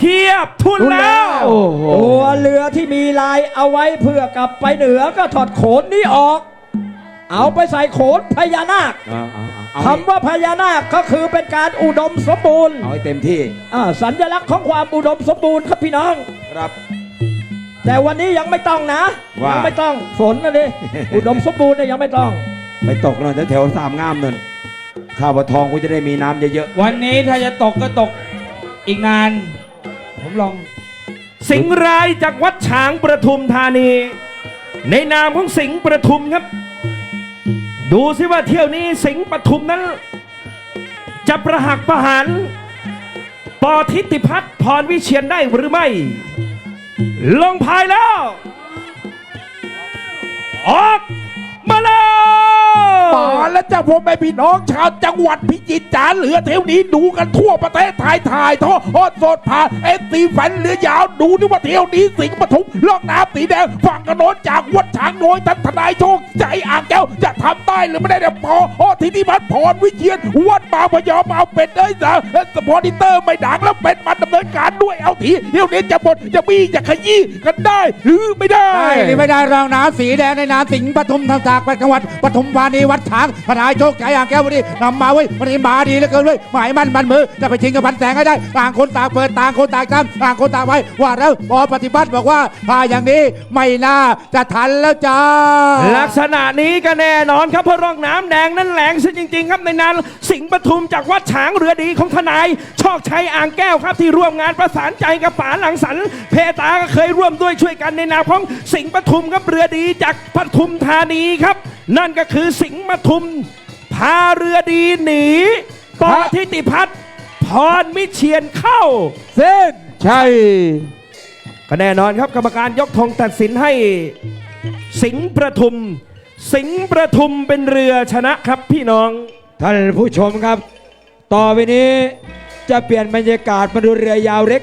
เทียบทุนแล้ว โอ้โห ตัวเรือที่มีลายเอาไว้เพื่อกลับไปเหนือก็ถอดโขนนี้ออก เอาไปใส่โขนพญานาคเอาเอาเอาเอาคำว่าพญานาคก็คือเป็นการอุดมสมบูรณ์เอาให้เต็มที่อ่าสัญลักษณ์ของความอุดมสมบูรณ์ครับพี่น้อง ครับ แต่วันนี้ยังไม่ต้องนะว่า ยัยังไม่ต้องฝนนะดิ อุดมสมบูรณ์เนี่ยยังไม่ต้อง ไปตกหน่อยแถวๆสามงามนั่นข้าวปลาทองกูจะได้มีน้ำเยอะวันนี้ถ้าจะตกก็ตกอีกนาน ผมลอง สิงห์รายจากวัดฉางประทุมธานี ในนามของสิงห์ประทุมครับ ดูสิว่าเที่ยวนี้สิงห์ประทุมนั้น จะประหักประหารปอทิติพัฒน์พรวิเชียนได้หรือไม่ ลงพายแล้ว ออก จ้าผมแม่พี่น้องชาวจังหวัดพิจิตรจ๋าเหลือเที่ยวนี้ดูกันทั่วประเทศไทยถ่ายทอดสดผ่านเอสีฝันเหลือยาวดูนี่ว่าเที่ยวนี้สิงห์ปทุมลอกน้ำสีแดงฝั่งกระโนนจากวัดฉางโดยท่านทนายโชคใจอ่างแก้วจะทำได้หรือไม่ได้เนี่ยพออทีนี้พัดพรวิเชียนวัดบางพยอมเอาเป็ดเอ้ยจ้าสปอนิเตอร์ไม่ดังแล้วเป็ดมันดำเนินการด้วยเอาทีเที่ยวนี้จะหมดจะมีจะขยี้กันได้หรือไม่ได้ได้หรือไม่ได้รองน้ำสีแดงในน้ำสิงห์ปทุมทางจากจังหวัดปทุมธานีวัดฉางพนาายโชคใจอ่างแก้ววันนี้นำมาไว้ยวันนี้มาดีเหลือเกินเลยหมายมั่นมันมือจะไปชิงกับพันแสงให้ได้ต่างคนต่างเปิดต่างคนต่างจำต่างคนต่างไว้ว่าแล้วพอปฏิบัติบอกว่าถ้าอย่างนี้ไม่น่าจะทันแล้วจ้าลักษณะนี้ก็แน่นอนครับเพราะร่องน้ำแดงนั้นแหลงซะจริง ๆ ครับในนานสิงห์ปทุมจากวัดฉางเรือดีของทนายโชคชัยอ่างแก้วครับที่ร่วมงานประสานใจกับป๋าหลังสรรค์เพตาก็เคยร่วมด้วยช่วยกันในนามของสิงห์ปทุมครับเรือดีจากปทุมธานีครับ นั่นก็คือสิงห์ปทุม พาเรือดีหนีปอทิติพัฒน์พรมิเชียนเข้า เส้นใช่ก็แน่นอนครับกรรมการยกธงตัดสินให้ สิงห์ประทุม สิงห์ประทุมเป็นเรือชนะครับพี่น้อง ท่านผู้ชมครับ ต่อไปนี้จะเปลี่ยนบรรยากาศมาดูเรือยาวเล็ก